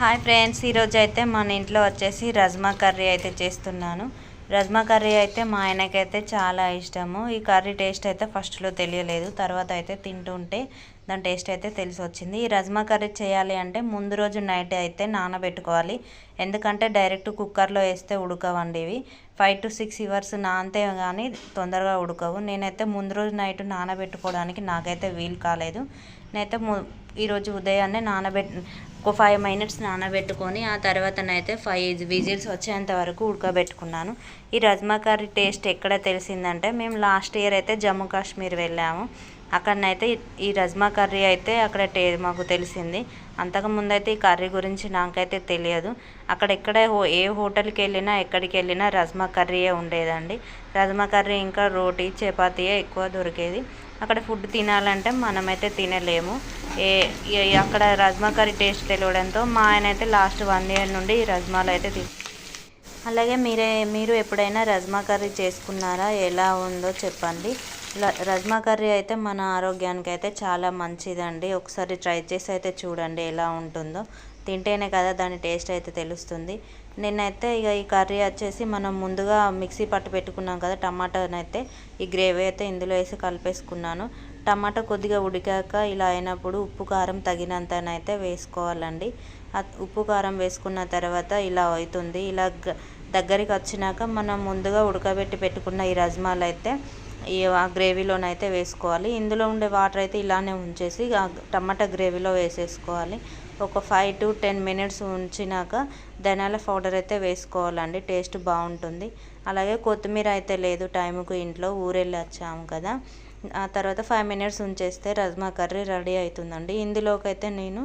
Hi friends ఈరోజు అయితే మన ఇంట్లో వచ్చేసి రజ్మా కర్రీ అయితే చేస్తున్నాను. రజ్మా కర్రీ అయితే మా ఆయనకైతే చాలా ఇష్టము. ఈ కర్రీ టేస్ట్ అయితే ఫస్ట్లో తెలియలేదు తర్వాత అయితే తింటుంటే దాని టేస్ట్ అయితే తెలిసి వచ్చింది ఈ రజ్మా కర్రీ చేయాలి అంటే ముందు రోజు నైట్ అయితే నానబెట్టుకోవాలి. ఎందుకంటే డైరెక్ట్ కుక్కర్లో వేస్తే ఉడకవండి ఇవి ఫైవ్ టు సిక్స్ అవర్స్ నానితే కానీ తొందరగా ఉడకవు. నేనైతే ముందు రోజు నైట్ నానబెట్టుకోవడానికి నాకైతే వీలు కాలేదు. నేనైతే ము ఈరోజు ఉదయాన్నే నానబెట్ ఒక ఫైవ్ మినిట్స్ నానబెట్టుకొని ఆ తర్వాతనైతే ఫైవ్ విజిల్స్ వచ్చేంత వరకు ఉడకబెట్టుకున్నాను. ఈ రజ్మా కర్రీ టేస్ట్ ఎక్కడ తెలిసిందంటే మేము లాస్ట్ ఇయర్ అయితే జమ్మూ కాశ్మీర్ వెళ్ళాము. అక్కడనైతే ఈ రజ్మా కర్రీ అయితే అక్కడ టే మాకు తెలిసింది. అంతకుముందు అయితే ఈ కర్రీ గురించి నాకైతే తెలియదు. అక్కడ ఎక్కడ హో- ఏ హోటల్కి వెళ్ళినా ఎక్కడికి వెళ్ళినా రజ్మా కర్రీయే ఉండేదండి. రజ్మా కర్రీ ఇంకా రోటీ చపాతీయే ఎక్కువ దొరికేది. అక్కడ ఫుడ్ తినాలంటే మనమైతే తినలేము. ఏ అక్కడ రజ్మా కర్రీ టేస్ట్ తెలియడంతో మా ఆయన అయితే లాస్ట్ వన్ ఇయర్ నుండి ఈ రజ్మాలు అయితే అలాగే మీరే మీరు ఎప్పుడైనా రజ్మా కర్రీ చేసుకున్నారా? ఎలా ఉందో చెప్పండి. రజ్మా కర్రీ అయితే మన ఆరోగ్యానికి అయితే చాలా మంచిదండి. ఒకసారి ట్రై చేసి అయితే చూడండి ఎలా ఉంటుందో. తింటేనే కదా దాని టేస్ట్ అయితే తెలుస్తుంది. నేనైతే ఇక ఈ కర్రీ వచ్చేసి మనం ముందుగా మిక్సీ పట్టు పెట్టుకున్నాం కదా టమాటానైతే ఈ గ్రేవీ అయితే ఇందులో వేసి కలిపేసుకున్నాను. టమాటా కొద్దిగా ఉడికాక ఇలా అయినప్పుడు ఉప్పు కారం తగినంతనైతే వేసుకోవాలండి. ఉప్పు కారం వేసుకున్న తర్వాత ఇలా అవుతుంది. ఇలా దగ్గరికి వచ్చినాక మనం ముందుగా ఉడకబెట్టి పెట్టుకున్న ఈ రజ్మాలు అయితే ఈ ఆ గ్రేవీలోనైతే వేసుకోవాలి. ఇందులో ఉండే వాటర్ అయితే ఇలానే ఉంచేసి ఆ టమాటా గ్రేవీలో వేసేసుకోవాలి. ఒక ఫైవ్ టు టెన్ మినిట్స్ ఉంచినాక ధనాల పౌడర్ అయితే వేసుకోవాలండి. టేస్ట్ బాగుంటుంది. అలాగే కొత్తిమీర అయితే లేదు టైంకు ఇంట్లో ఊరెళ్ళి వచ్చాము కదా. ఆ తర్వాత ఫైవ్ మినిట్స్ ఉంచేస్తే రజ్మా కర్రీ రెడీ అవుతుందండి. ఇందులోకైతే నేను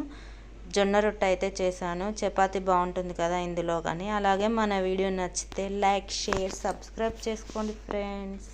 జొన్న రొట్టె అయితే చేశాను. చపాతి బాగుంటుంది కదా ఇందులో కానీ అలాగే మన వీడియో నచ్చితే లైక్ షేర్ సబ్స్క్రైబ్ చేసుకోండి ఫ్రెండ్స్.